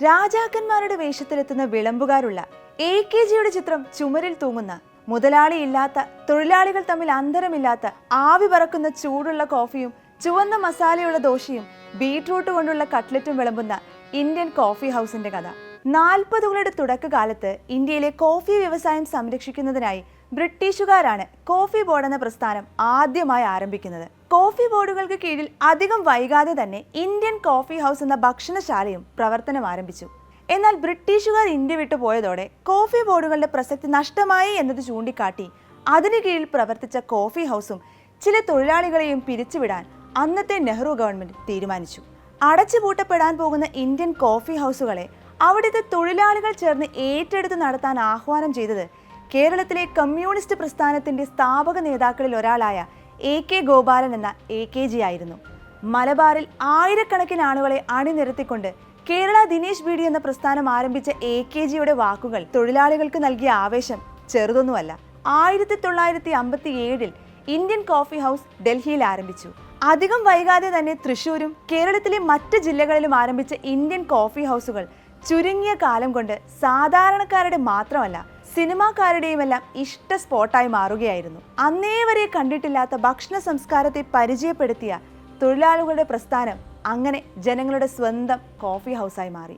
രാജാക്കന്മാരുടെ വേഷത്തിലെത്തുന്ന വിളമ്പുകാരുള്ള A K ജിയുടെ ചിത്രം ചുമരിൽ തൂങ്ങുന്ന മുതലാളി ഇല്ലാത്ത തൊഴിലാളികൾ തമ്മിൽ അന്തരമില്ലാത്ത ആവി പറക്കുന്ന ചൂടുള്ള കോഫിയും ചുവന്ന മസാലയുള്ള ദോശയും ബീട്രൂട്ട് കൊണ്ടുള്ള കട്ട്ലറ്റും വിളമ്പുന്ന ഇന്ത്യൻ കോഫി ഹൗസിന്റെ കഥ. നാൽപ്പതുകളുടെ തുടക്കകാലത്ത് ഇന്ത്യയിലെ കോഫി വ്യവസായം സംരക്ഷിക്കുന്നതിനായി ബ്രിട്ടീഷുകാരാണ് കോഫി ബോർഡ് എന്ന പ്രസ്ഥാനം ആദ്യമായി ആരംഭിക്കുന്നത്. കോഫി ബോർഡുകൾക്ക് കീഴിൽ അധികം വൈകാതെ തന്നെ ഇന്ത്യൻ കോഫി ഹൗസ് എന്ന ഭക്ഷണശാലയും പ്രവർത്തനം ആരംഭിച്ചു. എന്നാൽ ബ്രിട്ടീഷുകാർ ഇന്ത്യ വിട്ടു പോയതോടെ കോഫി ബോർഡുകളുടെ പ്രസക്തി നഷ്ടമായി എന്നത് ചൂണ്ടിക്കാട്ടി അതിനു കീഴിൽ പ്രവർത്തിച്ച കോഫി ഹൗസും ചില തൊഴിലാളികളെയും പിരിച്ചുവിടാൻ അന്നത്തെ നെഹ്റു ഗവൺമെന്റ് തീരുമാനിച്ചു. അടച്ചുപൂട്ടപ്പെടാൻ പോകുന്ന ഇന്ത്യൻ കോഫി ഹൗസുകളെ അവിടുത്തെ തൊഴിലാളികൾ ചേർന്ന് ഏറ്റെടുത്ത് നടത്താൻ ആഹ്വാനം ചെയ്തത് കേരളത്തിലെ കമ്മ്യൂണിസ്റ്റ് പ്രസ്ഥാനത്തിന്റെ സ്ഥാപക നേതാക്കളിൽ ഒരാളായ എ കെ ഗോപാലൻ എന്ന എ കെ ജി ആയിരുന്നു. മലബാറിൽ ആയിരക്കണക്കിന് ആളുകളെ അണിനിരത്തിക്കൊണ്ട് കേരള ദിനേശ് ബീഡി എന്ന പ്രസ്ഥാനം ആരംഭിച്ച എ കെ ജിയുടെ വാക്കുകൾ തൊഴിലാളികൾക്ക് നൽകിയ ആവേശം ചെറുതൊന്നുമല്ല. ആയിരത്തി തൊള്ളായിരത്തി അമ്പത്തി ഏഴിൽ ഇന്ത്യൻ കോഫി ഹൗസ് ഡൽഹിയിൽ ആരംഭിച്ചു. അധികം വൈകാതെ തന്നെ തൃശൂരും കേരളത്തിലെ മറ്റ് ജില്ലകളിലും ആരംഭിച്ച ഇന്ത്യൻ കോഫി ഹൗസുകൾ ചുരുങ്ങിയ കാലം കൊണ്ട് സാധാരണക്കാരുടെ മാത്രമല്ല സിനിമാക്കാരുടെയുമെല്ലാം ഇഷ്ട സ്പോട്ടായി മാറുകയായിരുന്നു. അന്നേ വരെ കണ്ടിട്ടില്ലാത്ത ഭക്ഷണ സംസ്കാരത്തെ പരിചയപ്പെടുത്തിയ തൊഴിലാളികളുടെ പ്രസ്ഥാനം അങ്ങനെ ജനങ്ങളുടെ സ്വന്തം കോഫി ഹൗസായി മാറി.